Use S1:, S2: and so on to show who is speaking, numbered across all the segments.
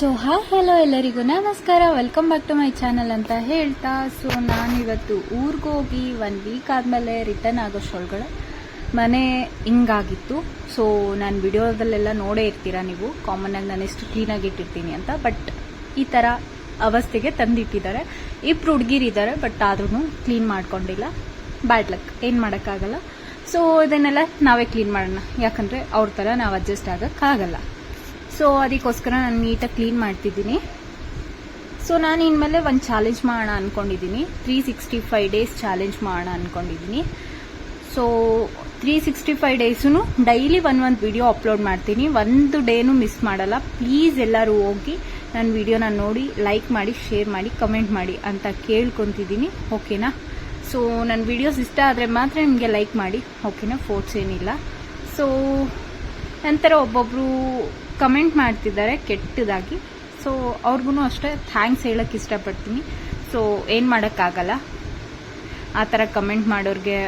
S1: So hi hello ಎಲ್ಲರಿಗೂ. ನಮಸ್ಕಾರ. Welcome back to my channel ಅಂತ ಹೇಳ್ತಾ ಸೊ ನಾನಿವತ್ತು ಹೋಗಿ ಒನ್ ವೀಕ್ ಆದಮೇಲೆ ರಿಟರ್ನ್ ಆಗೋಷ್ಟೊಳಗಡೆ ಮನೆ ಹಿಂಗಾಗಿತ್ತು. ಸೊ ನಾನು ವಿಡಿಯೋದಲ್ಲೆಲ್ಲ ನೋಡೇ ಇರ್ತೀರಾ ನೀವು? ಕಾಮನ್ನಾಗಿ ನಾನು ಎಷ್ಟು ಕ್ಲೀನಾಗಿ ಇಟ್ಟಿರ್ತೀನಿ ಅಂತ. ಬಟ್ ಈ ಥರ ಅವಸ್ಥೆಗೆ ತಂದಿಟ್ಟಿದ್ದಾರೆ. ಇಬ್ರು ಹುಡುಗಿರಿದ್ದಾರೆ ಬಟ್ ಆದ್ರೂ ಕ್ಲೀನ್ ಮಾಡ್ಕೊಂಡಿಲ್ಲ. ಬ್ಯಾಡ್ ಲಕ್ ಏನು ಮಾಡೋಕ್ಕಾಗಲ್ಲ. ಸೊ ಇದನ್ನೆಲ್ಲ ನಾವೇ ಕ್ಲೀನ್ ಮಾಡೋಣ. ಯಾಕಂದರೆ ಅವ್ರ ಥರ ನಾವು ಅಡ್ಜಸ್ಟ್ ಆಗೋಕ್ಕಾಗಲ್ಲ. ಸೊ ಅದಕ್ಕೋಸ್ಕರ ನಾನು ನೀಟಾಗಿ ಕ್ಲೀನ್ ಮಾಡ್ತಿದ್ದೀನಿ. ಸೊ ನಾನು ಇನ್ಮೇಲೆ ಒಂದು ಚಾಲೆಂಜ್ ಮಾಡೋಣ ಅಂದ್ಕೊಂಡಿದ್ದೀನಿ three sixty five days challenge ಮಾಡೋಣ ಅಂದ್ಕೊಂಡಿದ್ದೀನಿ so three sixty five days daily ಒಂದು ಒಂದು ವಿಡಿಯೋ ಅಪ್ಲೋಡ್ ಮಾಡ್ತೀನಿ. ಒಂದು ಡೇನು ಮಿಸ್ ಮಾಡಲ್ಲ. ಪ್ಲೀಸ್ ಎಲ್ಲರೂ ಹೋಗಿ ನನ್ನ ವಿಡಿಯೋನ ನೋಡಿ ಲೈಕ್ ಮಾಡಿ ಶೇರ್ ಮಾಡಿ ಕಮೆಂಟ್ ಮಾಡಿ ಅಂತ ಕೇಳ್ಕೊತಿದ್ದೀನಿ. ಓಕೆನಾ ಸೊ ನನ್ನ ವಿಡಿಯೋಸ್ ಇಷ್ಟ ಆದರೆ ಮಾತ್ರ ನಿಮಗೆ ಲೈಕ್ ಮಾಡಿ. ಓಕೆನಾ ಫೋರ್ಸ್ ಏನಿಲ್ಲ. ಸೊ ನಂತರ ಒಬ್ಬೊಬ್ಬರು ಕಮೆಂಟ್ ಮಾಡ್ತಿದ್ದಾರೆ ಕೆಟ್ಟದಾಗಿ. ಸೊ ಅವ್ರಿಗೂ ಅಷ್ಟೇ ಥ್ಯಾಂಕ್ಸ್ ಹೇಳಕ್ಕೆ ಇಷ್ಟಪಡ್ತೀನಿ. ಸೊ ಏನು ಮಾಡೋಕ್ಕಾಗಲ್ಲ. ಆ ಥರ ಕಮೆಂಟ್ ಮಾಡೋರಿಗೆ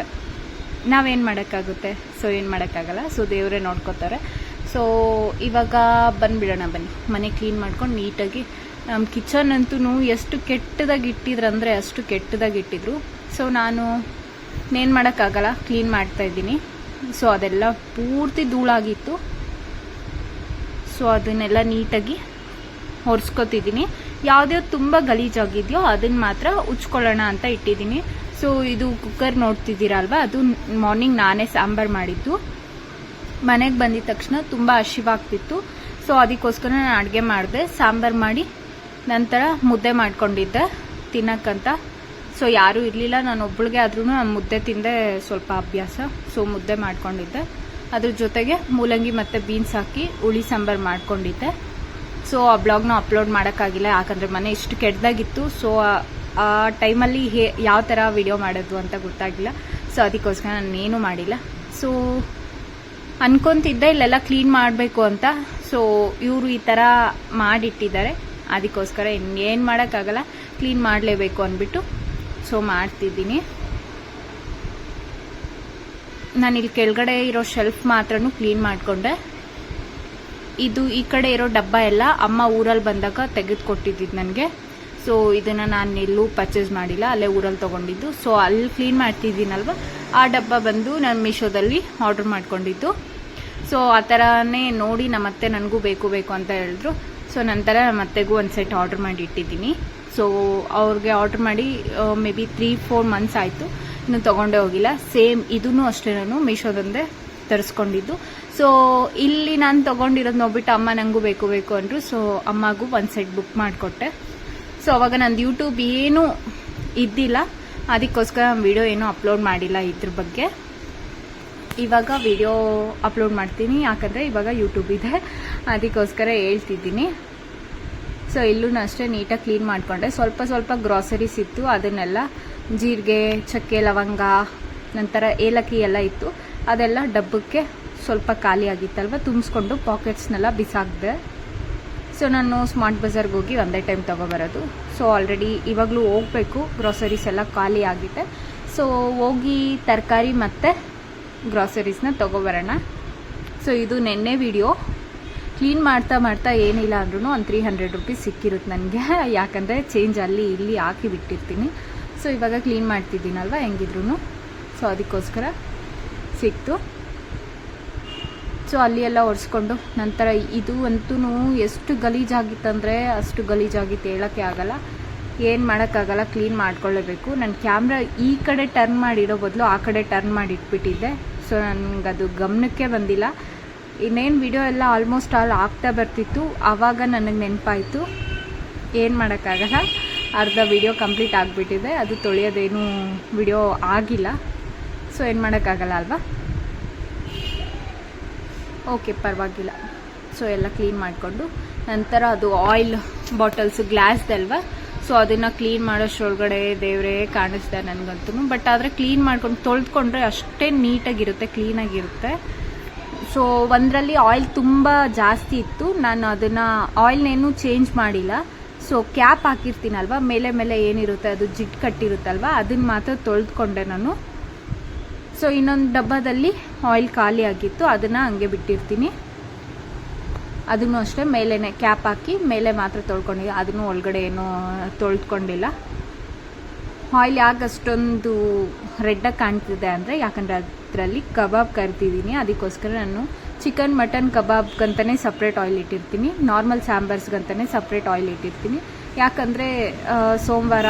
S1: ನಾವೇನು ಮಾಡೋಕ್ಕಾಗುತ್ತೆ? ಸೊ ಏನು ಮಾಡೋಕ್ಕಾಗಲ್ಲ. ಸೊ ದೇವರೇ ನೋಡ್ಕೋತಾರೆ. ಸೊ ಇವಾಗ ಬಂದುಬಿಡೋಣ ಬನ್ನಿ. ಮನೆ ಕ್ಲೀನ್ ಮಾಡ್ಕೊಂಡು ನೀಟಾಗಿ. ನಮ್ಮ ಕಿಚನ್ ಅಂತೂ ಎಷ್ಟು ಕೆಟ್ಟದಾಗಿ ಇಟ್ಟಿದ್ರು ಅಂದರೆ ಅಷ್ಟು ಕೆಟ್ಟದಾಗಿ ಇಟ್ಟಿದ್ರು. ಸೊ ನಾನು ಏನು ಮಾಡೋಕ್ಕಾಗಲ್ಲ. ಕ್ಲೀನ್ ಮಾಡ್ತಾ ಇದ್ದೀನಿ. ಸೊ ಅದೆಲ್ಲ ಪೂರ್ತಿ ಧೂಳಾಗಿತ್ತು. ಸೊ ಅದನ್ನೆಲ್ಲ ನೀಟಾಗಿ ಹೊರ್ಸ್ಕೊತಿದ್ದೀನಿ ಯಾವ್ದ್ಯಾವ್ದು ತುಂಬ ಗಲೀಜಾಗಿದೆಯೋ ಅದನ್ನ ಮಾತ್ರ ಉಚ್ಕೊಳ್ಳೋಣ ಅಂತ ಇಟ್ಟಿದ್ದೀನಿ. ಸೊ ಇದು ಕುಕ್ಕರ್ ನೋಡ್ತಿದ್ದೀರಲ್ವಾ? ಅದು ಮಾರ್ನಿಂಗ್ ನಾನೇ ಸಾಂಬಾರ್ ಮಾಡಿದ್ದು. ಮನೆಗೆ ಬಂದಿದ ತಕ್ಷಣ ತುಂಬ ಹಸಿವಾಗ್ತಿತ್ತು. ಸೊ ಅದಕ್ಕೋಸ್ಕರ ನಾನು ಅಡುಗೆ ಮಾಡಿದೆ. ಸಾಂಬಾರ್ ಮಾಡಿ ನಂತರ ಮುದ್ದೆ ಮಾಡ್ಕೊಂಡಿದ್ದೆ ತಿನ್ನಕ್ಕಂತ. ಸೊ ಯಾರೂ ಇರಲಿಲ್ಲ. ನಾನು ಒಬ್ಬಳಿಗೆ ಆದ್ರೂ ನಾನು ಮುದ್ದೆ ತಿಂದೆ ಸ್ವಲ್ಪ ಅಭ್ಯಾಸ. ಸೊ ಮುದ್ದೆ ಮಾಡ್ಕೊಂಡಿದ್ದೆ. ಅದ್ರ ಜೊತೆಗೆ ಮೂಲಂಗಿ ಮತ್ತು ಬೀನ್ಸ್ ಹಾಕಿ ಹುಳಿ ಸಾಂಬಾರು ಮಾಡ್ಕೊಂಡಿದ್ದೆ. ಸೊ ಆ ಬ್ಲಾಗ್ನ ಅಪ್ಲೋಡ್ ಮಾಡೋಕ್ಕಾಗಿಲ್ಲ, ಯಾಕಂದರೆ ಮನೆ ಇಷ್ಟು ಕೆಟ್ಟದಾಗಿತ್ತು ಸೊ ಆ ಟೈಮಲ್ಲಿ ಹೇ, ಯಾವ ಥರ ವಿಡಿಯೋ ಮಾಡೋದು ಅಂತ ಗೊತ್ತಾಗಿಲ್ಲ. ಸೊ ಅದಕ್ಕೋಸ್ಕರ ನಾನು ಮಾಡಿಲ್ಲ. ಸೊ ಅನ್ಕೊಂತಿದ್ದೆ, ಇಲ್ಲೆಲ್ಲ ಕ್ಲೀನ್ ಮಾಡಬೇಕು ಅಂತ. ಸೊ ಇವರು ಈ ಥರ ಮಾಡಿಟ್ಟಿದ್ದಾರೆ. ಅದಕ್ಕೋಸ್ಕರ ಇನ್ನೇನು ಮಾಡೋಕ್ಕಾಗಲ್ಲ ಕ್ಲೀನ್ ಮಾಡಲೇಬೇಕು ಅಂದ್ಬಿಟ್ಟು. ಸೊ ಮಾಡ್ತಿದ್ದೀನಿ. ನಾನು ಇಲ್ಲಿ ಕೆಳಗಡೆ ಇರೋ ಶೆಲ್ಫ್ ಮಾತ್ರನೂ ಕ್ಲೀನ್ ಮಾಡಿಕೊಂಡೆ. ಇದು ಈ ಕಡೆ ಇರೋ ಡಬ್ಬ ಎಲ್ಲ ಅಮ್ಮ ಊರಲ್ಲಿ ಬಂದಾಗ ತೆಗೆದುಕೊಟ್ಟಿದ್ದು ನನಗೆ. ಸೊ ಇದನ್ನು ನಾನು ಎಲ್ಲೂ ಪರ್ಚೇಸ್ ಮಾಡಿಲ್ಲ, ಅಲ್ಲೇ ಊರಲ್ಲಿ ತೊಗೊಂಡಿದ್ದು. ಸೊ ಅಲ್ಲಿ ಕ್ಲೀನ್ ಮಾಡ್ತಿದ್ದೀನಲ್ವ? ಆ ಡಬ್ಬ ಬಂದು ನಾನು ಮೀಶೋದಲ್ಲಿ ಆರ್ಡರ್ ಮಾಡ್ಕೊಂಡಿದ್ದು. ಸೊ ಆ ಥರನೇ ನೋಡಿ ನಮ್ಮತ್ತೆ ನನಗೂ ಬೇಕು ಬೇಕು ಅಂತ ಹೇಳಿದ್ರು. ಸೊ ನಂತರ ನಮ್ಮತ್ತೆಗೂ ಒಂದು ಸೆಟ್ ಆರ್ಡರ್ ಮಾಡಿ ಇಟ್ಟಿದ್ದೀನಿ. ಸೊ ಅವ್ರಿಗೆ ಆರ್ಡರ್ ಮಾಡಿ maybe three four months ಆಯಿತು. ಇನ್ನು ತೊಗೊಂಡೇ ಹೋಗಿಲ್ಲ. ಸೇಮ್ ಇದೂ ಅಷ್ಟೇ ನಾನು ಮೀಶೋದಂದೇ ತರಿಸ್ಕೊಂಡಿದ್ದು. ಸೊ ಇಲ್ಲಿ ನಾನು ತೊಗೊಂಡಿರೋದು ನೋಡ್ಬಿಟ್ಟು ಅಮ್ಮ ನನಗೂ ಬೇಕು ಬೇಕು ಅಂದರು. ಸೊ ಅಮ್ಮಗೂ ಒಂದು ಸೆಟ್ ಬುಕ್ ಮಾಡಿಕೊಟ್ಟೆ. ಸೊ ಅವಾಗ ನಂದು ಯೂಟ್ಯೂಬ್ ಏನೂ ಇದ್ದಿಲ್ಲ. ಅದಕ್ಕೋಸ್ಕರ ವಿಡಿಯೋ ಏನೂ ಅಪ್ಲೋಡ್ ಮಾಡಿಲ್ಲ ಇದ್ರ ಬಗ್ಗೆ. ಇವಾಗ ವಿಡಿಯೋ ಅಪ್ಲೋಡ್ ಮಾಡ್ತೀನಿ. ಯಾಕಂದರೆ ಇವಾಗ ಯೂಟ್ಯೂಬ್ ಇದೆ. ಅದಕ್ಕೋಸ್ಕರ ಹೇಳ್ತಿದ್ದೀನಿ. ಸೊ ಇಲ್ಲೂ ಅಷ್ಟೇ ನೀಟಾಗಿ ಕ್ಲೀನ್ ಮಾಡಿಕೊಂಡೆ. ಸ್ವಲ್ಪ ಸ್ವಲ್ಪ ಗ್ರಾಸರೀಸ್ ಇತ್ತು. ಅದನ್ನೆಲ್ಲ ಜೀರಿಗೆ, ಚಕ್ಕೆ, ಲವಂಗ, ನಂತರ ಏಲಕ್ಕಿ ಎಲ್ಲ ಇತ್ತು. ಅದೆಲ್ಲ ಡಬ್ಬಕ್ಕೆ ಸ್ವಲ್ಪ ಖಾಲಿ ಆಗಿತ್ತಲ್ವ? ತುಂಬಿಸ್ಕೊಂಡು ಪಾಕೆಟ್ಸ್ನೆಲ್ಲ ಬಿಸಾಕಿದೆ. ಸೊ ನಾನು ಸ್ಮಾರ್ಟ್ ಬಜಾರ್ಗೆ ಹೋಗಿ ಒಂದೇ ಟೈಮ್ ತೊಗೊಬರೋದು. ಸೊ ಆಲ್ರೆಡಿ ಇವಾಗಲೂ ಹೋಗಬೇಕು. ಗ್ರಾಸರೀಸ್ ಎಲ್ಲ ಖಾಲಿ ಆಗಿದೆ. ಸೊ ಹೋಗಿ ತರಕಾರಿ ಮತ್ತು ಗ್ರಾಸರೀಸ್ನ ತೊಗೊಬರೋಣ. ಸೊ ಇದು ನೆನ್ನೆ ವಿಡಿಯೋ ಕ್ಲೀನ್ ಮಾಡ್ತಾ ಮಾಡ್ತಾ ಏನಿಲ್ಲ ಅಂದ್ರೂ ಒಂದು ತ್ರೀ ಹಂಡ್ರೆಡ್ ರುಪೀಸ್ ಸಿಕ್ಕಿರುತ್ತೆ ನನಗೆ. ಯಾಕಂದರೆ ಚೇಂಜ್ ಅಲ್ಲಿ ಇಲ್ಲಿ ಹಾಕಿ ಬಿಟ್ಟಿರ್ತೀನಿ. ಸೊ, ಇವಾಗ ಕ್ಲೀನ್ ಮಾಡ್ತಿದ್ದೀನಲ್ವ? ಹೆಂಗಿದ್ರು ಸೊ, ಅದಕ್ಕೋಸ್ಕರ ಸಿಕ್ತು. ಸೊ ಅಲ್ಲಿ ಎಲ್ಲ ಒರೆಸ್ಕೊಂಡು ನಂತರ ಇದು ಅಂತೂ ಎಷ್ಟು ಗಲೀಜಾಗಿತ್ತಂದರೆ ಅಷ್ಟು ಗಲೀಜಾಗಿತ್ತು, ಹೇಳೋಕ್ಕೆ ಆಗಲ್ಲ. ಏನು ಮಾಡೋಕ್ಕಾಗಲ್ಲ ಕ್ಲೀನ್ ಮಾಡ್ಕೊಳ್ಳೇಬೇಕು. ನನ್ನ ಕ್ಯಾಮ್ರಾ ಈ ಕಡೆ ಟರ್ನ್ ಮಾಡಿಡೋ ಬದಲು ಆ ಕಡೆ ಟರ್ನ್ ಮಾಡಿ ಇಟ್ಬಿಟ್ಟಿದ್ದೆ ಸೊ, ನನಗದು ಗಮನಕ್ಕೆ ಬಂದಿಲ್ಲ. ಇನ್ನೇನು ವಿಡಿಯೋ ಎಲ್ಲ ಆಲ್ಮೋಸ್ಟ್ ಆಲ್ ಆಗ್ತಾ ಬರ್ತಿತ್ತು. ಆವಾಗ ನನಗೆ ನೆನಪಾಯಿತು. ಏನು ಮಾಡೋಕ್ಕಾಗಲ್ಲ. ಅರ್ಧ ವಿಡಿಯೋ ಕಂಪ್ಲೀಟ್ ಆಗಿಬಿಟ್ಟಿದೆ. ಅದು ತೊಳೆಯೋದೇನು ವಿಡಿಯೋ ಆಗಿಲ್ಲ. ಸೊ ಏನು ಮಾಡೋಕ್ಕಾಗಲ್ಲ ಅಲ್ವಾ? ಓಕೆ ಪರವಾಗಿಲ್ಲ. ಸೊ ಎಲ್ಲ ಕ್ಲೀನ್ ಮಾಡಿಕೊಂಡು, ನಂತರ ಅದು ಆಯಿಲ್ ಬಾಟಲ್ಸ್ ಗ್ಲಾಸ್ದಲ್ವ ಸೊ ಅದನ್ನು ಕ್ಲೀನ್ ಮಾಡೋಷ್ಟೊಳಗಡೆ ದೇವರೇ ಕಾಣಿಸ್ದೆ ನನಗಂತೂ. ಬಟ್ ಆದರೆ ಕ್ಲೀನ್ ಮಾಡ್ಕೊಂಡು, ತೊಳೆದ್ಕೊಂಡ್ರೆ ಅಷ್ಟೇ ನೀಟಾಗಿರುತ್ತೆ ಕ್ಲೀನಾಗಿರುತ್ತೆ ಸೊ ಒಂದರಲ್ಲಿ ಆಯಿಲ್ ತುಂಬ ಜಾಸ್ತಿ ಇತ್ತು. ನಾನು ಅದನ್ನು ಆಯಿಲ್ನೇನು ಚೇಂಜ್ ಮಾಡಿಲ್ಲ. ಸೊ ಕ್ಯಾಪ್ ಹಾಕಿರ್ತೀನಲ್ವ? ಮೇಲೆ ಮೇಲೆ ಏನಿರುತ್ತೆ? ಅದು ಜಿಡ್ ಕಟ್ಟಿರುತ್ತಲ್ವ? ಅದನ್ನ ಮಾತ್ರ ತೊಳೆದುಕೊಂಡೆ ನಾನು. ಸೊ ಇನ್ನೊಂದು ಡಬ್ಬದಲ್ಲಿ ಆಯಿಲ್ ಖಾಲಿ ಆಗಿತ್ತು. ಅದನ್ನು ಹಂಗೆ ಬಿಟ್ಟಿರ್ತೀನಿ. ಅದನ್ನು ಅಷ್ಟೇ ಮೇಲೇ ಕ್ಯಾಪ್ ಹಾಕಿ ಮೇಲೆ ಮಾತ್ರ ತೊಳ್ಕೊಂಡಿದ್ದೆ. ಅದನ್ನು ಒಳಗಡೆ ಏನೂ ತೊಳೆದುಕೊಂಡಿಲ್ಲ. ಆಯಿಲ್ ಯಾಕೆ ಅಷ್ಟೊಂದು ರೆಡ್ಡಾಗಿ ಕಾಣ್ತಿದೆ ಅಂದರೆ, ಯಾಕಂದರೆ ಅದರಲ್ಲಿ ಕಬಾಬ್ ಕರಿತಿದ್ದೀನಿ. ಅದಕ್ಕೋಸ್ಕರ ನಾನು ಚಿಕನ್, ಮಟನ್ ಕಬಾಬ್ಗಂತಲೇ ಸಪ್ರೇಟ್ ಆಯಿಲ್ ಇಟ್ಟಿರ್ತೀನಿ. ನಾರ್ಮಲ್ ಸ್ಯಾಂಬರ್ಸ್ಗಂತಲೇ ಸಪ್ರೇಟ್ ಆಯಿಲ್ ಇಟ್ಟಿರ್ತೀನಿ. ಯಾಕಂದರೆ ಸೋಮವಾರ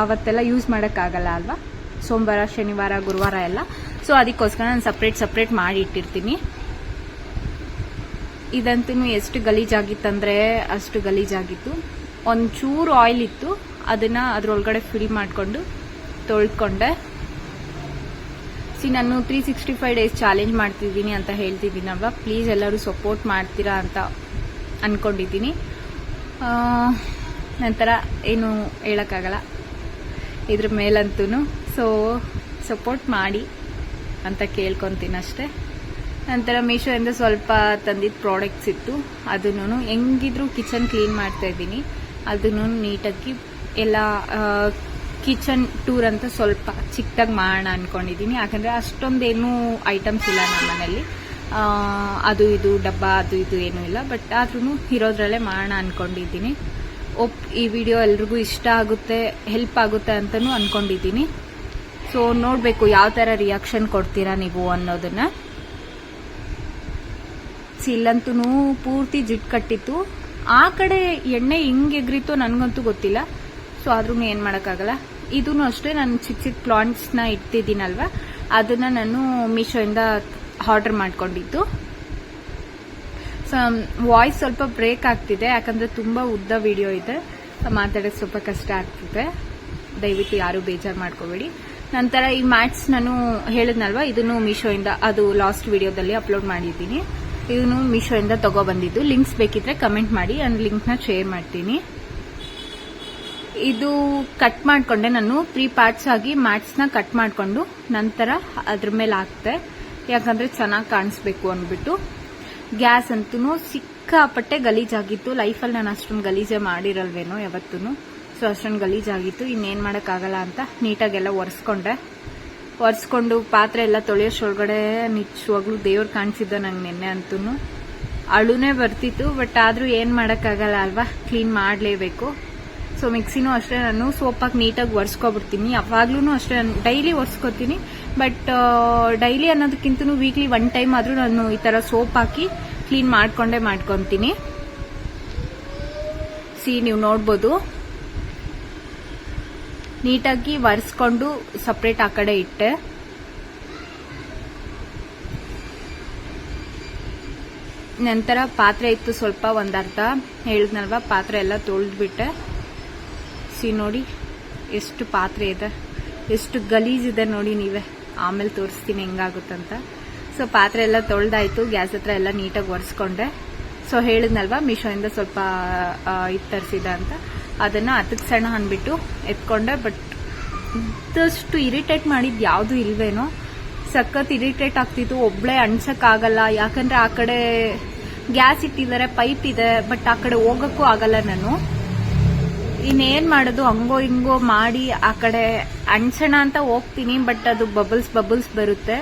S1: ಅವತ್ತೆಲ್ಲ ಯೂಸ್ ಮಾಡೋಕ್ಕಾಗಲ್ಲ ಅಲ್ವಾ? ಸೋಮವಾರ, ಶನಿವಾರ, ಗುರುವಾರ ಎಲ್ಲ. ಸೊ ಅದಕ್ಕೋಸ್ಕರ ನಾನು ಸಪ್ರೇಟ್ ಸಪ್ರೇಟ್ ಮಾಡಿ ಇಟ್ಟಿರ್ತೀನಿ. ಇದಂತೂ ಎಷ್ಟು ಗಲೀಜಾಗಿತ್ತಂದರೆ, ಅಷ್ಟು ಗಲೀಜಾಗಿತ್ತು. ಒಂಚೂರು ಆಯಿಲ್ ಇತ್ತು. ಅದನ್ನು ಅದರೊಳಗಡೆ ಫಿಲ್ ಮಾಡಿಕೊಂಡು ತೊಳ್ಕೊಂಡೆ. ಸಿ, ನಾನು three sixty five days challenge ಮಾಡ್ತಿದ್ದೀನಿ ಅಂತ ಹೇಳ್ತಿದ್ದೀನಲ್ವ ಪ್ಲೀಸ್ ಎಲ್ಲರೂ ಸಪೋರ್ಟ್ ಮಾಡ್ತೀರಾ ಅಂತ ಅಂದ್ಕೊಂಡಿದ್ದೀನಿ ನಂತರ ಏನು ಹೇಳೋಕ್ಕಾಗಲ್ಲ. ಇದ್ರ ಮೇಲಂತೂ ಸೊ ಸಪೋರ್ಟ್ ಮಾಡಿ ಅಂತ ಕೇಳ್ಕೊತೀನಿ ಅಷ್ಟೇ. ನಂತರ ಮೀಶೋಯಿಂದ ಸ್ವಲ್ಪ ತಂದಿದ್ದ ಪ್ರಾಡಕ್ಟ್ಸ್ ಇತ್ತು. ಅದನ್ನು ಹೆಂಗಿದ್ರು ಕಿಚನ್ ಕ್ಲೀನ್ ಮಾಡ್ತಾ ಇದ್ದೀನಿ. ಅದನ್ನು ನೀಟಾಗಿ ಎಲ್ಲ ಕಿಚನ್ ಟೂರ್ ಅಂತ ಸ್ವಲ್ಪ ಚಿಕ್ಕದಾಗಿ ಮಾಡೋಣ ಅನ್ಕೊಂಡಿದ್ದೀನಿ. ಯಾಕಂದರೆ ಅಷ್ಟೊಂದೇನು ಐಟಮ್ಸ್ ಇಲ್ಲ ನಮ್ಮ ಮನೇಲಿ. ಅದು ಇದು ಡಬ್ಬ, ಅದು ಇದು ಏನೂ ಇಲ್ಲ. ಬಟ್ ಆದ್ರೂ ಇರೋದ್ರಲ್ಲೇ ಮಾಡೋಣ ಅನ್ಕೊಂಡಿದ್ದೀನಿ. ಒಪ್, ಈ ವಿಡಿಯೋ ಎಲ್ರಿಗೂ ಇಷ್ಟ ಆಗುತ್ತೆ ಹೆಲ್ಪ್ ಆಗುತ್ತೆ ಅಂತಲೂ ಅನ್ಕೊಂಡಿದ್ದೀನಿ. ಸೊ ನೋಡಬೇಕು ಯಾವ ಥರ ರಿಯಾಕ್ಷನ್ ಕೊಡ್ತೀರಾ ನೀವು ಅನ್ನೋದನ್ನ. ಇಲ್ಲಂತೂ ಪೂರ್ತಿ ಜಿಟ್ ಕಟ್ಟಿತ್ತು. ಆ ಕಡೆ ಎಣ್ಣೆ ಹಿಂಗೆ ಎಗ್ರಿತೋ ನನಗಂತೂ ಗೊತ್ತಿಲ್ಲ. ಸೊ ಆದ್ರೂ ಏನು ಮಾಡೋಕ್ಕಾಗಲ್ಲ. ಇದೂ ಅಷ್ಟೇ, ನಾನು ಚಿಕ್ಕ ಚಿಕ್ಕ ಪ್ಲಾಂಟ್ಸ್ನ ಇಟ್ಟಿದ್ದೀನಲ್ವಾ? ಅದನ್ನ ನಾನು ಮೀಶೋಯಿಂದ ಆರ್ಡರ್ ಮಾಡ್ಕೊಂಡಿದ್ದು. ಸೊ ವಾಯ್ಸ್ ಸ್ವಲ್ಪ ಬ್ರೇಕ್ ಆಗ್ತಿದೆ, ಯಾಕಂದ್ರೆ ತುಂಬಾ ಉದ್ದ ವಿಡಿಯೋ ಇದೆ. ಮಾತಾಡೋಕೆ ಸ್ವಲ್ಪ ಕಷ್ಟ ಆಗ್ತಿದೆ. ದಯವಿಟ್ಟು ಯಾರು ಬೇಜಾರು ಮಾಡ್ಕೋಬೇಡಿ. ನಂತರ ಈ ಮ್ಯಾಟ್ಸ್ ನಾನು ಹೇಳಿದ್ನಲ್ವಾ, ಇದನ್ನು ಮೀಶೋಯಿಂದ, ಅದು ಲಾಸ್ಟ್ ವಿಡಿಯೋದಲ್ಲಿ ಅಪ್ಲೋಡ್ ಮಾಡಿದ್ದೀನಿ. ಇದನ್ನು ಮೀಶೋಯಿಂದ ತಗೊಬಂದಿದ್ದು ಲಿಂಕ್ಸ್ ಬೇಕಿದ್ರೆ ಕಮೆಂಟ್ ಮಾಡಿ ನಾನು ಲಿಂಕ್ನ ಶೇರ್ ಮಾಡ್ತೀನಿ. ಇದು ಕಟ್ ಮಾಡ್ಕೊಂಡೆ ನಾನು. ಪ್ರೀ ಪಾರ್ಟ್ಸ್ ಆಗಿ ಮ್ಯಾಟ್ಸ್ನ ಕಟ್ ಮಾಡ್ಕೊಂಡು ನಂತರ ಅದ್ರ ಮೇಲೆ ಹಾಕ್ತೆ. ಯಾಕಂದ್ರೆ ಚೆನ್ನಾಗಿ ಕಾಣಿಸ್ಬೇಕು ಅಂದ್ಬಿಟ್ಟು. ಗ್ಯಾಸ್ ಅಂತೂ ಸಿಕ್ಕಾಪಟ್ಟೆ ಗಲೀಜಾಗಿತ್ತು. ಲೈಫಲ್ಲಿ ನಾನು ಅಷ್ಟೊಂದು ಗಲೀಜೆ ಮಾಡಿರಲ್ವೇನೋ ಯಾವತ್ತೂ ಸೊ ಅಷ್ಟೊಂದು ಗಲೀಜಾಗಿತ್ತು. ಇನ್ನೇನು ಮಾಡೋಕ್ಕಾಗಲ್ಲ ಅಂತ ನೀಟಾಗೆಲ್ಲ ಒರೆಸ್ಕೊಂಡೆ. ಒರೆಸ್ಕೊಂಡು ಪಾತ್ರೆ ಎಲ್ಲ ತೊಳೆಯೋಷ್ಟೊಳಗಡೆ ನಿಜವಾಗ್ಲೂ ದೇವ್ರು ಕಾಣಿಸಿದ್ದ ನಂಗೆ ನಿನ್ನೆ ಅಂತೂ ಅಳುನೇ ಬರ್ತಿತ್ತು, ಬಟ್ ಆದರೂ ಏನು ಮಾಡೋಕ್ಕಾಗಲ್ಲ ಅಲ್ವಾ? ಕ್ಲೀನ್ ಮಾಡಲೇಬೇಕು. ಸೊ ಮಿಕ್ಸಿನೂ ಅಷ್ಟೇ ನಾನು ಸೋಪಾಗಿ ನೀಟಾಗಿ ಒರೆಸ್ಕೊಬಿಡ್ತೀನಿ. ಯಾವಾಗ್ಲೂ ಅಷ್ಟೇ ನಾನು ಡೈಲಿ ಒರೆಸ್ಕೊತೀನಿ. ಬಟ್ ಡೈಲಿ ಅನ್ನೋದಕ್ಕಿಂತ ವೀಕ್ಲಿ ಒನ್ ಟೈಮ್ ಆದರೂ ನಾನು ಈ ಥರ ಸೋಪ್ ಹಾಕಿ ಕ್ಲೀನ್ ಮಾಡ್ಕೊಂಡೇ ಮಾಡ್ಕೊತೀನಿ. ಸಿ, ನೀವು ನೋಡ್ಬೋದು. ನೀಟಾಗಿ ಒರೆಸ್ಕೊಂಡು ಸಪ್ರೇಟ್ ಆ ಕಡೆ ಇಟ್ಟೆ. ನಂತರ ಪಾತ್ರೆ ಇತ್ತು ಸ್ವಲ್ಪ ಒಂದರ್ಧ. ಹೇಳಿದ್ನಲ್ವಾ, ಪಾತ್ರೆ ಎಲ್ಲ ತೊಳೆದ್ಬಿಟ್ಟೆ. ಸಿ ನೋಡಿ ಎಷ್ಟು ಪಾತ್ರೆ ಇದೆ, ಎಷ್ಟು ಗಲೀಜಿದೆ ನೋಡಿ ನೀವೇ. ಆಮೇಲೆ ತೋರಿಸ್ತೀನಿ ಹೆಂಗಾಗುತ್ತಂತ. ಸೊ ಪಾತ್ರೆ ಎಲ್ಲ ತೊಳೆದಾಯ್ತು, ಗ್ಯಾಸ್ ಹತ್ರ ಎಲ್ಲ ನೀಟಾಗಿ ಒರೆಸ್ಕೊಂಡೆ. ಸೊ ಹೇಳಿದ್ನಲ್ವಾ, ಮೀಶೋಯಿಂದ ಸ್ವಲ್ಪ ಇದು ತರಿಸಿದ ಅಂತ. ಅದನ್ನ ಹತ್ತಕ್ಕೆ ಸಣ್ಣ ಅಂದ್ಬಿಟ್ಟು ಎತ್ಕೊಂಡೆ, ಬಟ್ ಇದ್ದಷ್ಟು ಇರಿಟೇಟ್ ಮಾಡಿದ್ದು ಯಾವುದು ಇಲ್ವೇನೋ. ಸಖತ್ ಇರಿಟೇಟ್ ಆಗ್ತಿತ್ತು, ಒಬ್ಳೆ ಅಣ್ಸಕ್ಕಾಗಲ್ಲ ಯಾಕಂದ್ರೆ ಆ ಕಡೆ ಗ್ಯಾಸ್ ಇಟ್ಟಿದ್ದಾರೆ, ಪೈಪ್ ಇದೆ, ಬಟ್ ಆ ಕಡೆ ಹೋಗೋಕ್ಕೂ ಆಗಲ್ಲ ನಾನು. ಇನ್ನೇನ್ ಮಾಡೋದು? ಹಂಗೋ ಹಿಂಗೋ ಮಾಡಿ ಆ ಕಡೆ ಅಂಚಣ ಅಂತ ಹೋಗ್ತೀನಿ ಬಟ್ ಅದು ಬಬಲ್ಸ್ ಬಬಲ್ಸ್ ಬರುತ್ತೆ.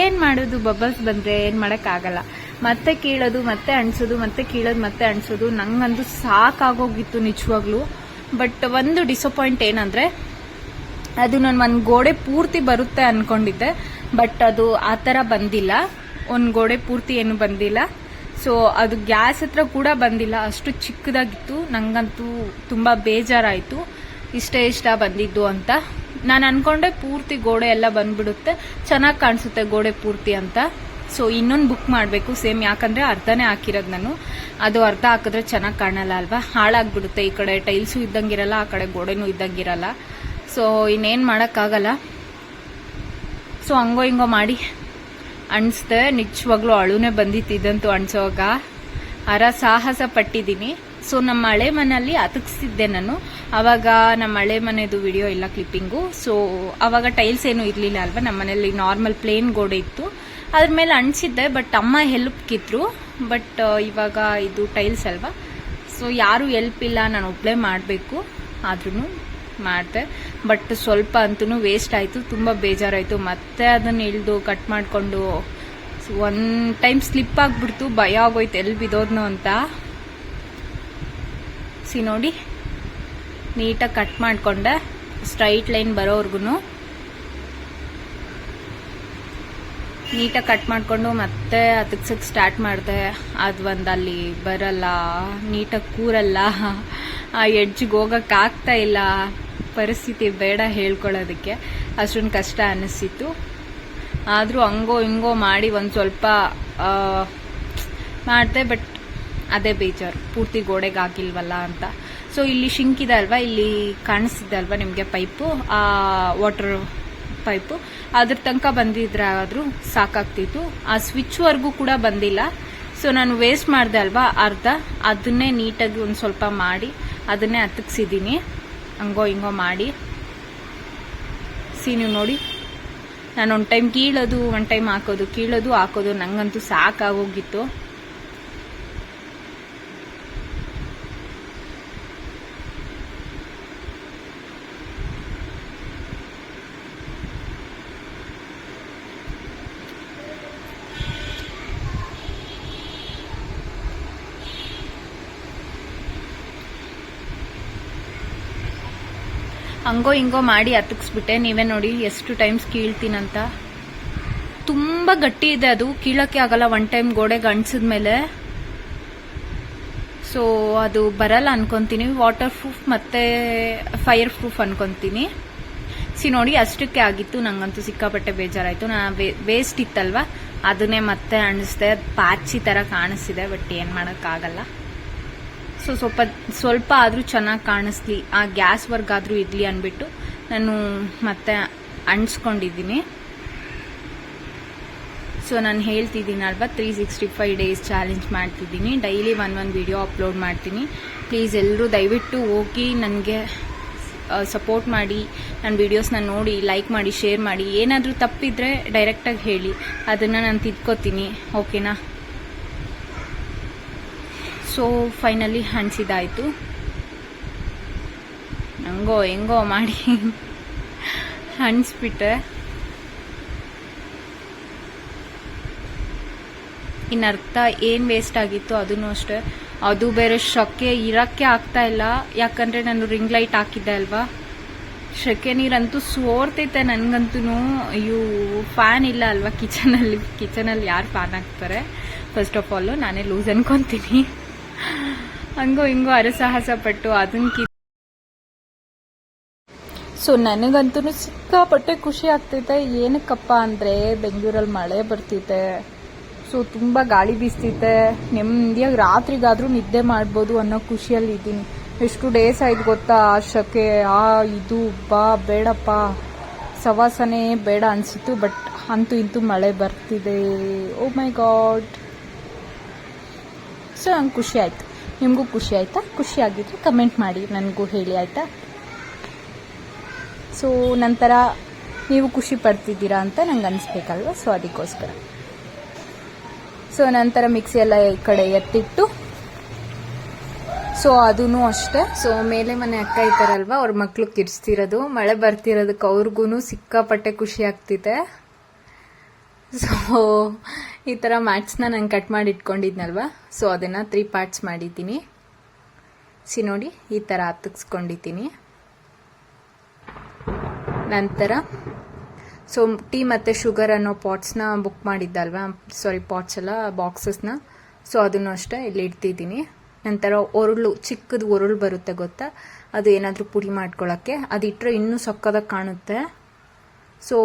S1: ಏನ್ ಮಾಡೋದು? ಬಬಲ್ಸ್ ಬಂದ್ರೆ ಏನ್ ಮಾಡಕ್ ಆಗಲ್ಲ ಮತ್ತೆ ಕೀಳೋದು, ಮತ್ತೆ ಅಣಿಸೋದು ಮತ್ತೆ ಕೀಳೋದು, ಮತ್ತೆ ಅಣಿಸೋದು ನಂಗಂತೂ ಸಾಕಾಗೋಗಿತ್ತು ನಿಜವಾಗ್ಲು. ಬಟ್ ಒಂದು ಡಿಸಪಾಯಿಂಟ್ ಏನಂದ್ರೆ, ಅದು ನಾನು ಒಂದು ಗೋಡೆ ಪೂರ್ತಿ ಬರುತ್ತೆ ಅನ್ಕೊಂಡಿದ್ದೆ ಬಟ್ ಅದು ಆ ಥರ ಬಂದಿಲ್ಲ. ಒಂದು ಗೋಡೆ ಪೂರ್ತಿ ಏನು ಬಂದಿಲ್ಲ. ಸೊ ಅದು ಗ್ಯಾಸ್ ಹತ್ರ ಕೂಡ ಬಂದಿಲ್ಲ. ಅಷ್ಟು ಚಿಕ್ಕದಾಗಿತ್ತು. ನಂಗಂತೂ ತುಂಬ ಬೇಜಾರಾಯಿತು. ಇಷ್ಟೇ ಇಷ್ಟ ಬಂದಿದ್ದು ಅಂತ. ನಾನು ಅನ್ಕೊಂಡೆ ಪೂರ್ತಿ ಗೋಡೆ ಎಲ್ಲ ಬಂದ್ಬಿಡುತ್ತೆ. ಚೆನ್ನಾಗಿ ಕಾಣಿಸುತ್ತೆ ಗೋಡೆ ಪೂರ್ತಿ ಅಂತ. ಸೊ ಇನ್ನೊಂದು ಬುಕ್ ಮಾಡಬೇಕು. ಸೇಮ್ ಯಾಕಂದ್ರೆ ಅರ್ಧನೇ ಹಾಕಿರೋದು ನಾನು. ಅದು ಅರ್ಧ ಹಾಕಿದ್ರೆ ಚೆನ್ನಾಗಿ ಕಾಣಲ್ಲ ಅಲ್ವಾ? ಹಾಳಾಗ್ಬಿಡುತ್ತೆ ಈ ಕಡೆ. ಟೈಲ್ಸು ಇದ್ದಂಗಿರಲ್ಲ, ಆ ಕಡೆ ಗೋಡೆನೂ ಇದ್ದಂಗಿರಲ್ಲ. ಸೊ ಇನ್ನೇನು ಮಾಡೋಕ್ಕಾಗಲ್ಲ. ಸೊ ಹಂಗೋ ಹಿಂಗೋ ಮಾಡಿ. ಅಣಿಸ್ದೆ ನಿಜವಾಗ್ಲೂ ಅಳುನೇ ಬಂದಿತ್ತು ಇದಂತೂ ಅರ ಸಾಹಸ ಪಟ್ಟಿದ್ದೀನಿ. ಸೊ ನಮ್ಮ ಹಳೆ ಮನೆಯಲ್ಲಿ ಅತಕ್ಸಿದ್ದೆ ನಾನು. ಅವಾಗ ನಮ್ಮ ಹಳೆ ಮನೆದು ವಿಡಿಯೋ ಇಲ್ಲ ಕ್ಲಿಪ್ಪಿಂಗು ಸೊ ಅವಾಗ ಟೈಲ್ಸ್ ಏನು ಇರಲಿಲ್ಲ ಅಲ್ವಾ? ನಮ್ಮ ಮನೆಯಲ್ಲಿ ನಾರ್ಮಲ್ ಪ್ಲೇನ್ ಗೋಡೆ ಇತ್ತು. ಅದ್ರ ಮೇಲೆ ಅಣಿಸಿದ್ದೆ ಬಟ್ ಅಮ್ಮ ಹೆಲ್ಪ್ ಹೆಲ್ಪ್ಗಿದ್ರು ಬಟ್ ಇವಾಗ ಇದು ಟೈಲ್ಸ್ ಅಲ್ವಾ? ಸೊ ಯಾರು ಹೆಲ್ಪ್ ಇಲ್ಲ, ನಾನು ಒಬ್ಬಳೇ ಮಾಡಬೇಕು. ಆದ್ರೂ ಮಾಡಿದೆ. ಬಟ್ ಸ್ವಲ್ಪ ಅಂತೂ ವೇಸ್ಟ್ ಆಯಿತು, ತುಂಬ ಬೇಜಾರಾಯಿತು. ಮತ್ತೆ ಅದನ್ನು ಇಳಿದು ಕಟ್ ಮಾಡಿಕೊಂಡು ಒನ್ ಟೈಮ್ ಸ್ಲಿಪ್ ಆಗಿಬಿಡ್ತು, ಭಯ ಆಗೋಯ್ತು ಎಲ್ಲಿ ಬಿದ್ದೋದ್ನೋ ಅಂತ. ಸಿ ನೋಡಿ, ನೀಟಾಗಿ ಕಟ್ ಮಾಡಿಕೊಂಡೆ ಸ್ಟ್ರೈಟ್ ಲೈನ್ ಬರೋವರೆಗೂ ನೀಟಾಗಿ ಕಟ್ ಮಾಡಿಕೊಂಡು ಮತ್ತೆ ಅದಕ್ಕೆ ಸ್ಟಾರ್ಟ್ ಮಾಡಿದೆ. ಅದು ಒಂದು ಅಲ್ಲಿ ಬರಲ್ಲ, ನೀಟಾಗಿ ಕೂರಲ್ಲ. ಆ ಎಡ್ಜಿಗೆ ಹೋಗೋಕ್ಕಾಗ್ತಾ ಇಲ್ಲ. ಪರಿಸ್ಥಿತಿ ಬೇಡ ಹೇಳ್ಕೊಳ್ಳೋದಕ್ಕೆ ಅಷ್ಟೊಂದು ಕಷ್ಟ ಅನ್ನಿಸ್ತಿತ್ತು ಆದರೂ ಹಂಗೋ ಹಿಂಗೋ ಮಾಡಿ ಒಂದು ಸ್ವಲ್ಪ ಮಾಡಿದೆ, ಬಟ್ ಅದೇ ಬೇಜಾರು. ಪೂರ್ತಿ ಗೋಡೆಗೆ ಆಗಿಲ್ವಲ್ಲ ಅಂತ. ಸೊ ಇಲ್ಲಿ ಶಿಂಕ್ ಇದೆ ಅಲ್ವಾ? ಇಲ್ಲಿ ಕಾಣಿಸ್ತಿದೆ ಅಲ್ವಾ ನಿಮಗೆ ಪೈಪು? ಆ ವಾಟರ್ ಪೈಪು? ಅದ್ರ ತನಕ ಬಂದಿದ್ರೆ ಆದರೂ ಸಾಕಾಗ್ತಿತ್ತು. ಆ ಸ್ವಿಚ್ವರೆಗೂ ಕೂಡ ಬಂದಿಲ್ಲ. ಸೊ ನಾನು ವೇಸ್ಟ್ ಮಾಡಿದೆ ಅಲ್ವಾ? ಅರ್ಧ. ಅದನ್ನೇ ನೀಟಾಗಿ ಒಂದು ಸ್ವಲ್ಪ ಮಾಡಿ, ಅದನ್ನೇ ಹತ್ತಿಕ್ಸಿದ್ದೀನಿ ಹಂಗೋ ಹಿಂಗೋ ಮಾಡಿ. ಸೀನು ನೋಡಿ. ನಾನು ಒಂದು ಟೈಮ್ ಕೀಳೋದು, ಒಂದು ಟೈಮ್ ಹಾಕೋದು, ಕೀಳೋದು, ಹಾಕೋದು ನಂಗಂತೂ ಸಾಕಾಗೋಗಿತ್ತು. ಹಂಗೋ ಹಿಂಗೋ ಮಾಡಿ ಹತ್ತಿಸ್ಬಿಟ್ಟೆ ನೀವೇ ನೋಡಿ ಎಷ್ಟು ಟೈಮ್ಸ್ ಕೀಳ್ತೀನಂತ. ತುಂಬ ಗಟ್ಟಿ ಇದೆ ಅದು. ಕೀಳಕ್ಕೆ ಆಗಲ್ಲ ಒನ್ ಟೈಮ್ ಗೋಡೆಗೆ ಅಂಟಿಸಿದ್ಮೇಲೆ ಸೊ ಅದು ಬರಲ್ಲ ಅನ್ಕೊಂತೀನಿ. ವಾಟರ್ ಪ್ರೂಫ್ ಮತ್ತೆ ಫೈರ್ ಪ್ರೂಫ್ ಅನ್ಕೊಂತೀನಿ. ಸಿ, ನೋಡಿ ಅಷ್ಟಕ್ಕೆ ಆಗಿತ್ತು. ನಂಗಂತೂ ಸಿಕ್ಕಾಪಟ್ಟೆ ಬೇಜಾರಾಯ್ತು. ನಾ ವೇಸ್ಟ್ ಇತ್ತಲ್ವಾ? ಅದನ್ನೇ ಮತ್ತೆ ಅಣಿಸ್ದೆ. ಪಾಚಿ ತರ ಕಾಣಿಸ್ತಿದೆ ಬಟ್ ಏನ್ ಆಗಲ್ಲ ಸೊ ಸ್ವಲ್ಪ ಸ್ವಲ್ಪ ಆದರೂ ಚೆನ್ನಾಗಿ ಕಾಣಿಸ್ಲಿ, ಆ ಗ್ಯಾಸ್ ವರ್ಗಾದರೂ ಇರಲಿ ಅಂದ್ಬಿಟ್ಟು ನಾನು ಮತ್ತೆ ಅಂಟಿಸ್ಕೊಂಡಿದ್ದೀನಿ. ಸೊ ನಾನು ಹೇಳ್ತಿದ್ದೀನಿ ಅಲ್ವಾ three sixty five days challenge ಮಾಡ್ತಿದ್ದೀನಿ. Daily one one video upload ಮಾಡ್ತೀನಿ. ಪ್ಲೀಸ್ ಎಲ್ಲರೂ ದಯವಿಟ್ಟು ಹೋಗಿ ನನಗೆ ಸಪೋರ್ಟ್ ಮಾಡಿ ನನ್ನ ವಿಡಿಯೋಸ್ನ ನೋಡಿ ಲೈಕ್ ಮಾಡಿ ಶೇರ್ ಮಾಡಿ. ಏನಾದರೂ ತಪ್ಪಿದ್ರೆ ಡೈರೆಕ್ಟಾಗಿ ಹೇಳಿ. ಅದನ್ನು ನಾನು ತಿದ್ಕೋತೀನಿ ಓಕೆನಾ ಸೊ ಫೈನಲಿ ಹಂಚಿದಾಯಿತು. ಹಂಗೋ ಹೆಂಗೋ ಮಾಡಿ ಹಣಿಸ್ಬಿಟ್ಟೆ ಇನ್ನರ್ಥ ಏನು ವೇಸ್ಟ್ ಆಗಿತ್ತು ಅದನ್ನು ಅಷ್ಟೇ. ಅದು ಬೇರೆ ಶಕೆ ಇರಕ್ಕೆ ಆಗ್ತಾ ಇಲ್ಲ. ಯಾಕಂದ್ರೆ ನಾನು ರಿಂಗ್ ಲೈಟ್ ಹಾಕಿದ್ದೆ ಅಲ್ವಾ? ಶಕೆ ನೀರಂತೂ ಸೋರ್ತೈತೆ ನನಗಂತೂ ಅಯ್ಯೋ ಫ್ಯಾನ್ ಇಲ್ಲ ಅಲ್ವಾ? ಕಿಚನಲ್ಲಿ ಕಿಚನಲ್ಲಿ ಯಾರು ಫ್ಯಾನ್ ಹಾಕ್ತಾರೆ? ಫಸ್ಟ್ ಆಫ್ ಆಲ್ ನಾನೇ ಲೂಸ್ ಅನ್ಕೊಂತೀನಿ. ಹಂಗೋ ಹಿಂಗೋ ಅರಸಾಹಸ ಪಟ್ಟು ಅದನ್ನ ಸೊ ನನಗಂತೂ ಸಿಕ್ಕಾಪಟ್ಟೆ ಖುಷಿ ಆಗ್ತೈತೆ ಏನಕ್ಕಪ್ಪ ಅಂದರೆ ಬೆಂಗಳೂರಲ್ಲಿ ಮಳೆ ಬರ್ತೈತೆ ಸೊ ತುಂಬ ಗಾಳಿ ಬೀಸ್ತೈತೆ ನೆಮ್ಮದಿಯಾಗಿ ರಾತ್ರಿಗಾದರೂ ನಿದ್ದೆ ಮಾಡ್ಬೋದು ಅನ್ನೋ ಖುಷಿಯಲ್ಲಿ ಇದ್ದೀನಿ ಎಷ್ಟು ಡೇಸ್ ಆಯ್ತು ಗೊತ್ತಾ ಆ ಶಕೆ ಆ, ಇದು, ಬಾ, ಬೇಡಪ್ಪ. ಸವಾಸನೆ ಬೇಡ ಅನಿಸಿತು ಬಟ್ ಅಂತೂ ಇಂತೂ ಮಳೆ ಬರ್ತಿದೆ. ಓ ಮೈ ಗಾಡ್. ಸೊ, ನಂಗೆ ಖುಷಿ ಆಯಿತು. ನಿಮಗೂ ಖುಷಿ ಆಯಿತಾ? ಖುಷಿ ಆಗಿದ್ರೆ ಕಮೆಂಟ್ ಮಾಡಿ, ನನಗೂ ಹೇಳಿ, ಆಯಿತಾ? ಸೊ ನಂತರ ನೀವು ಖುಷಿ ಪಡ್ತಿದ್ದೀರಾ ಅಂತ ನಂಗೆ ಅನಿಸ್ಬೇಕಲ್ವ? ಸೊ ಅದಕ್ಕೋಸ್ಕರ. ಸೊ ನಂತರ ಮಿಕ್ಸಿ ಎಲ್ಲ ಈ ಕಡೆ ಎತ್ತಿಟ್ಟು ಸೊ ಅದೂ ಅಷ್ಟೇ. ಸೊ ಮೇಲೆ ಮನೆ ಅಕ್ಕ ಇದ್ದಾರಲ್ವ? ಅವ್ರ ಮಕ್ಕಳು ಕಿರ್ಸ್ತಿರೋದು ಮಳೆ ಬರ್ತಿರೋದಕ್ಕೆ ಅವ್ರಿಗೂ ಸಿಕ್ಕಾಪಟ್ಟೆ ಖುಷಿ ಆಗ್ತಿದೆ. ಸೊ ಈ ಥರ ಮ್ಯಾಟ್ಸ್ನ ನಾನು ಕಟ್ ಮಾಡಿ ಇಟ್ಕೊಂಡಿದ್ನಲ್ವ? ಸೊ ಅದನ್ನು ತ್ರೀ ಪಾರ್ಟ್ಸ್ ಮಾಡಿದ್ದೀನಿ. ಸಿ ನೋಡಿ, ಈ ಥರ ಹತ್ತಿಸ್ಕೊಂಡಿದ್ದೀನಿ ನಂತರ ಸೊ ಟೀ ಮತ್ತು ಶುಗರ್ ಅನ್ನೋ ಪಾಟ್ಸ್ನ ಬುಕ್ ಮಾಡಿದ್ದಲ್ವಾ? ಸಾರಿ ಪಾಟ್ಸ್ ಎಲ್ಲ ಬಾಕ್ಸಸ್ನ ಸೊ ಅದನ್ನು ಅಷ್ಟೇ ಇಲ್ಲಿ ಇಡ್ತಿದ್ದೀನಿ. ನಂತರ ಒರುಳು, ಚಿಕ್ಕದು ಒರುಳು ಬರುತ್ತೆ ಗೊತ್ತಾ? ಅದು ಏನಾದರೂ ಪುಡಿ ಮಾಡ್ಕೊಳ್ಳೋಕ್ಕೆ ಅದು ಇಟ್ಟರೆ ಇನ್ನೂ ಸೊಕ್ಕದಾಗ ಕಾಣುತ್ತೆ. ಸೊ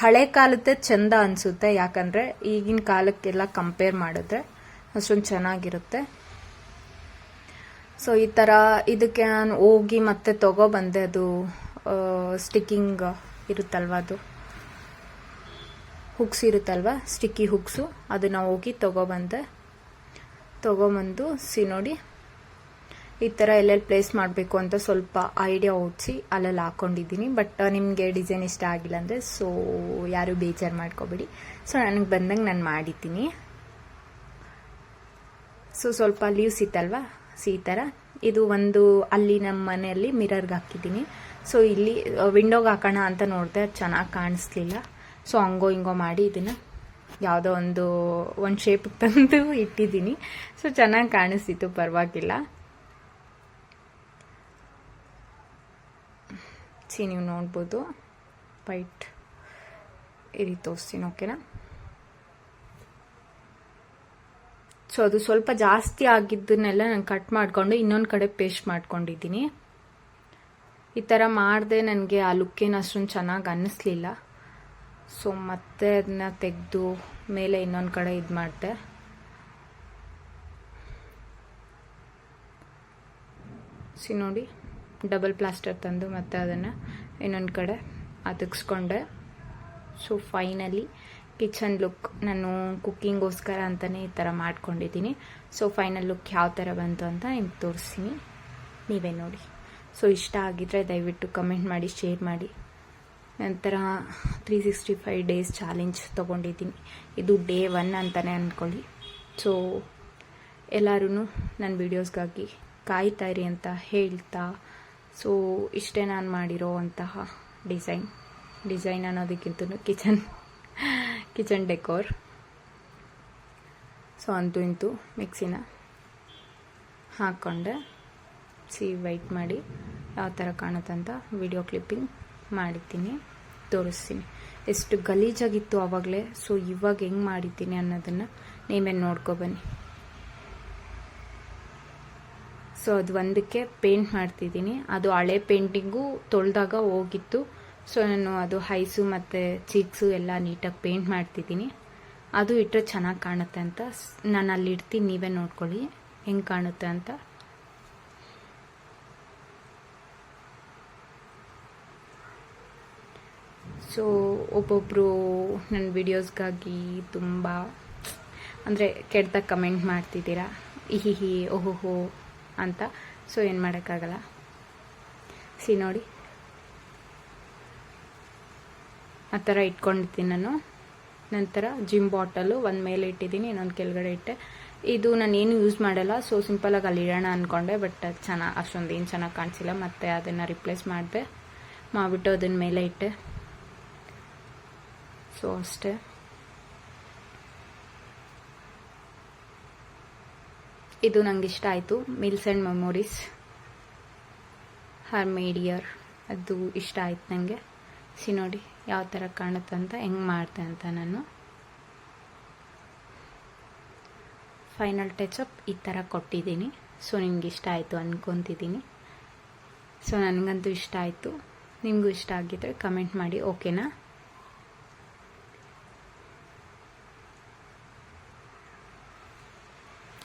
S1: ಹಳೆ ಕಾಲದ್ದೆ ಚಂದ ಅನಿಸುತ್ತೆ. ಯಾಕಂದರೆ ಈಗಿನ ಕಾಲಕ್ಕೆಲ್ಲ ಕಂಪೇರ್ ಮಾಡಿದ್ರೆ ಅಷ್ಟೊಂದು ಚೆನ್ನಾಗಿರುತ್ತೆ. ಸೊ ಈ ಥರ ಇದಕ್ಕೆ ನಾನು ಹೋಗಿ ಮತ್ತೆ ತಗೊಬಂದೆ ಅದು ಸ್ಟಿಕ್ಕಿಂಗ್ ಇರುತ್ತಲ್ವ ಅದು? ಹುಕ್ಸ್ ಇರುತ್ತಲ್ವ? ಸ್ಟಿಕ್ಕಿ ಹುಕ್ಸು ಅದನ್ನು ಹೋಗಿ ತೊಗೊಬಂದೆ. ತೊಗೊಂಬಂದು ಸಿ ನೋಡಿ. ಈ ಥರ ಎಲ್ಲೆಲ್ಲಿ ಪ್ಲೇಸ್ ಮಾಡಬೇಕು ಅಂತ ಸ್ವಲ್ಪ ಐಡಿಯಾ ಓದಿಸಿ ಅಲ್ಲೆಲ್ಲ ಹಾಕ್ಕೊಂಡಿದ್ದೀನಿ ಬಟ್ ನಿಮಗೆ ಡಿಸೈನ್ ಇಷ್ಟ ಆಗಿಲ್ಲ ಅಂದರೆ ಸೊ ಯಾರು ಬೇಜಾರು ಮಾಡ್ಕೋಬೇಡಿ. ಸೊ ನನಗೆ ಬಂದಂಗೆ ನಾನು ಮಾಡಿದ್ದೀನಿ. ಸೊ ಸ್ವಲ್ಪ ಲೀವ್ಸ್ ಇತ್ತಲ್ವ ಸಿ ಈ ಥರ ಇದು ಒಂದು ಅಲ್ಲಿ ನಮ್ಮ ಮನೆಯಲ್ಲಿ ಮಿರರ್ಗೆ ಹಾಕಿದ್ದೀನಿ. ಸೊ ಇಲ್ಲಿ ವಿಂಡೋಗೆ ಹಾಕೋಣ ಅಂತ ನೋಡಿದೆ ಚೆನ್ನಾಗಿ ಕಾಣಿಸ್ಲಿಲ್ಲ. ಸೊ ಹಂಗೋ ಹಿಂಗೋ ಮಾಡಿ ಇದನ್ನು ಯಾವುದೋ ಒಂದು ಒಂದು ಶೇಪ್ ತಂದು ಇಟ್ಟಿದ್ದೀನಿ. ಸೊ ಚೆನ್ನಾಗಿ ಕಾಣಿಸ್ತಿತ್ತು, ಪರವಾಗಿಲ್ಲ. ಸಿ ನೀವು ನೋಡ್ಬೋದು. ವೈಟ್ ಈ ತೋರಿಸ್ತೀನಿ ಓಕೆನಾ ಸೊ ಅದು ಸ್ವಲ್ಪ ಜಾಸ್ತಿ ಆಗಿದ್ದನ್ನೆಲ್ಲ ನಾನು ಕಟ್ ಮಾಡಿಕೊಂಡು ಇನ್ನೊಂದು ಕಡೆ ಪೇಸ್ಟ್ ಮಾಡ್ಕೊಂಡಿದ್ದೀನಿ. ಈ ಥರ ಮಾಡಿದೆ ನನಗೆ ಆ ಲುಕ್ಕೇನು ಅಷ್ಟೊಂದು ಚೆನ್ನಾಗಿ ಅನ್ನಿಸ್ಲಿಲ್ಲ. ಸೊ ಮತ್ತೆ ಅದನ್ನ ತೆಗೆದು ಮೇಲೆ ಇನ್ನೊಂದು ಕಡೆ ಇದು ಮಾಡಿದೆ. ಸಿ ನೋಡಿ. ಡಬಲ್ ಪ್ಲಾಸ್ಟರ್ ತಂದು ಮತ್ತೆ ಅದನ್ನು ಇನ್ನೊಂದು ಕಡೆ ಅದಕ್ಸ್ಕೊಂಡೆ ಸೊ ಫೈನಲಿ ಕಿಚನ್ ಲುಕ್ ನಾನು ಕುಕ್ಕಿಂಗೋಸ್ಕರ ಅಂತಲೇ ಈ ಥರ ಮಾಡ್ಕೊಂಡಿದ್ದೀನಿ. ಸೊ ಫೈನಲ್ ಲುಕ್ ಯಾವ ಥರ ಬಂತು ಅಂತ ನಿಮ್ಗೆ ತೋರಿಸ್ತೀನಿ. ನೀವೇ ನೋಡಿ. ಸೊ ಇಷ್ಟ ಆಗಿದ್ರೆ ದಯವಿಟ್ಟು ಕಮೆಂಟ್ ಮಾಡಿ ಶೇರ್ ಮಾಡಿ. ನಂತರ three sixty five days challenge ತೊಗೊಂಡಿದ್ದೀನಿ. ಇದು ಡೇ ಒನ್ ಅಂತಲೇ ಅಂದ್ಕೊಳ್ಳಿ ಸೊ ಎಲ್ಲರೂ ನನ್ನ ವೀಡಿಯೋಸ್ಗಾಗಿ ಕಾಯ್ತಾ ಇರಿ ಅಂತ ಹೇಳ್ತಾ ಸೊ, ಇಷ್ಟೇ ನಾನು ಮಾಡಿರೋ ಅಂತಹ ಡಿಸೈನ್. ಡಿಸೈನ್ ಅನ್ನೋದಕ್ಕಿಂತ ಕಿಚನ್ ಕಿಚನ್ ಡೆಕೋರ್. ಸೊ, ಅಂತೂ ಇಂತೂ ಮಿಕ್ಸಿನ ಹಾಕ್ಕೊಂಡೆ. ಸಿ ವೈಟ್ ಮಾಡಿ. ಯಾವ ಥರ ಕಾಣುತ್ತಂತ ವಿಡಿಯೋ ಕ್ಲಿಪ್ಪಿಂಗ್ ಮಾಡಿದ್ದೀನಿ, ತೋರಿಸ್ತೀನಿ. ಎಷ್ಟು ಗಲೀಜಾಗಿತ್ತು ಆವಾಗಲೇ ಸೊ, ಇವಾಗ ಹೆಂಗೆ ಮಾಡಿದ್ದೀನಿ ಅನ್ನೋದನ್ನು ನೀವೇ ನೋಡ್ಕೊಬನ್ನಿ ಸೊ ಅದು ಒಂದಕ್ಕೆ ಪೇಂಟ್ ಮಾಡ್ತಿದ್ದೀನಿ. ಅದು ಹಳೆ ಪೇಂಟಿಂಗು ತೊಳೆದಾಗ ಹೋಗಿತ್ತು. ಸೊ ನಾನು ಅದು ಹೈಸು ಮತ್ತು ಚೀಕ್ಸು ಎಲ್ಲ ನೀಟಾಗಿ ಪೇಂಟ್ ಮಾಡ್ತಿದ್ದೀನಿ. ಅದು ಇಟ್ಟರೆ ಚೆನ್ನಾಗಿ ಕಾಣುತ್ತೆ ಅಂತ. ನಾನು ಅಲ್ಲಿ ಇಡ್ತೀನಿ, ನೀವೇ ನೋಡ್ಕೊಳ್ಳಿ. ಹೆಂಗೆ ಕಾಣುತ್ತೆ ಅಂತ. ಸೊ ಒಬ್ಬೊಬ್ಬರು ನನ್ನ ವಿಡಿಯೋಸ್ಗಾಗಿ ತುಂಬ, ಅಂದರೆ ಕೆಟ್ಟದಾಗ ಕಮೆಂಟ್ ಮಾಡ್ತಿದ್ದೀರಾ? ಇಹಿ ಓಹೋಹೋ. ಅಂತ. ಸೊ ಏನು ಮಾಡೋಕ್ಕಾಗಲ್ಲ. ಸಿ ನೋಡಿ. ಆ ಥರ ಇಟ್ಕೊಂಡಿರ್ತೀನಿ ನಾನು. ನಂತರ ಜಿಮ್ ಬಾಟಲು ಒಂದು ಮೇಲೆ ಇಟ್ಟಿದ್ದೀನಿ, ಇನ್ನೊಂದು ಕೆಳಗಡೆ ಇಟ್ಟೆ. ಇದು ನಾನು ಏನು ಯೂಸ್ ಮಾಡಲ್ಲ. ಸೊ ಸಿಂಪಲಾಗಿ ಅಲ್ಲಿ ಇಡೋಣ ಅಂದ್ಕೊಂಡೆ ಬಟ್ ಅದು ಚೆನ್ನಾಗಿ, ಅಷ್ಟೊಂದು ಏನು ಚೆನ್ನಾಗಿ ಕಾಣಿಸಿಲ್ಲ. ಮತ್ತು ಅದನ್ನು ರಿಪ್ಲೇಸ್ ಮಾಡಿದೆ. ಮಾಡಿಬಿಟ್ಟು ಅದನ್ನ ಮೇಲೆ ಇಟ್ಟೆ. ಸೊ ಅಷ್ಟೇ. ಇದು ನಂಗೆ ಇಷ್ಟ ಆಯಿತು. ಮಿಲ್ಸ್ ಆ್ಯಂಡ್ ಮೆಮೊರೀಸ್ ಹರ್ ಮೇಡಿಯರ್ ಅದು ಇಷ್ಟ ಆಯ್ತು ನನಗೆ ಸಿ ನೋಡಿ ಯಾವ ಥರ ಕಾಣುತ್ತಂತ ಹೆಂಗೆ ಮಾಡ್ತೆ ಅಂತ ನಾನು. ಫೈನಲ್ ಟಚಪ್ ಈ ಥರ ಕೊಟ್ಟಿದ್ದೀನಿ. ಸೊ ನಿಮ್ಗೆ ಇಷ್ಟ ಆಯಿತು ಅಂದ್ಕೊತಿದ್ದೀನಿ ಸೊ ನನಗಂತೂ ಇಷ್ಟ ಆಯಿತು. ನಿಮಗೂ ಇಷ್ಟ ಆಗಿದ್ದರೆ ಕಮೆಂಟ್ ಮಾಡಿ ಓಕೆನಾ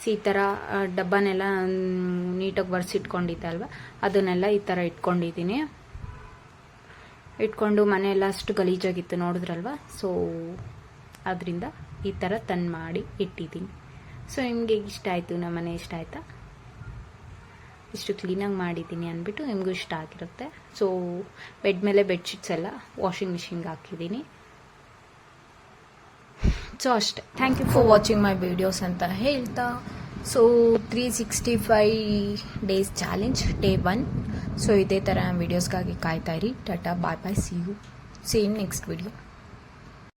S1: ಈ ಥರ ಡಬ್ಬನೆಲ್ಲ ನೀಟಾಗಿ ಒರೆಸಿಟ್ಕೊಂಡಿದ್ದೆ ಅಲ್ವಾ ಅದನ್ನೆಲ್ಲ ಈ ಥರ ಇಟ್ಕೊಂಡಿದ್ದೀನಿ. ಇಟ್ಕೊಂಡು ಮನೆಯೆಲ್ಲ ಅಷ್ಟು ಗಲೀಜಾಗಿತ್ತು ನೋಡಿದ್ರಲ್ವ? ಸೊ ಅದರಿಂದ ಈ ಥರ ತಂದು ಮಾಡಿ ಇಟ್ಟಿದ್ದೀನಿ. ಸೊ ನಿಮಗೆ ಇಷ್ಟ ಆಯಿತು, ನಮ್ಮ ಮನೆ ಇಷ್ಟ ಆಯಿತಾ? ಇಷ್ಟು ಕ್ಲೀನಾಗಿ ಮಾಡಿದ್ದೀನಿ ಅಂದ್ಬಿಟ್ಟು ನಿಮಗೂ ಇಷ್ಟ ಆಗಿರುತ್ತೆ. ಸೊ ಬೆಡ್ ಮೇಲೆ ಬೆಡ್ಶೀಟ್ಸ್ ಎಲ್ಲ ವಾಷಿಂಗ್ ಮಿಷಿನ್ಗೆ ಹಾಕಿದ್ದೀನಿ. ಸೊ ಅಷ್ಟೆ. Thank you for watching my videos ಅಂತ ಹೇಳ್ತಾ. So three sixty five days challenge day one so ಇದೇ ಥರ ವೀಡಿಯೋಸ್ಗಾಗಿ ಇರಿ. Tata bye bye see you same next video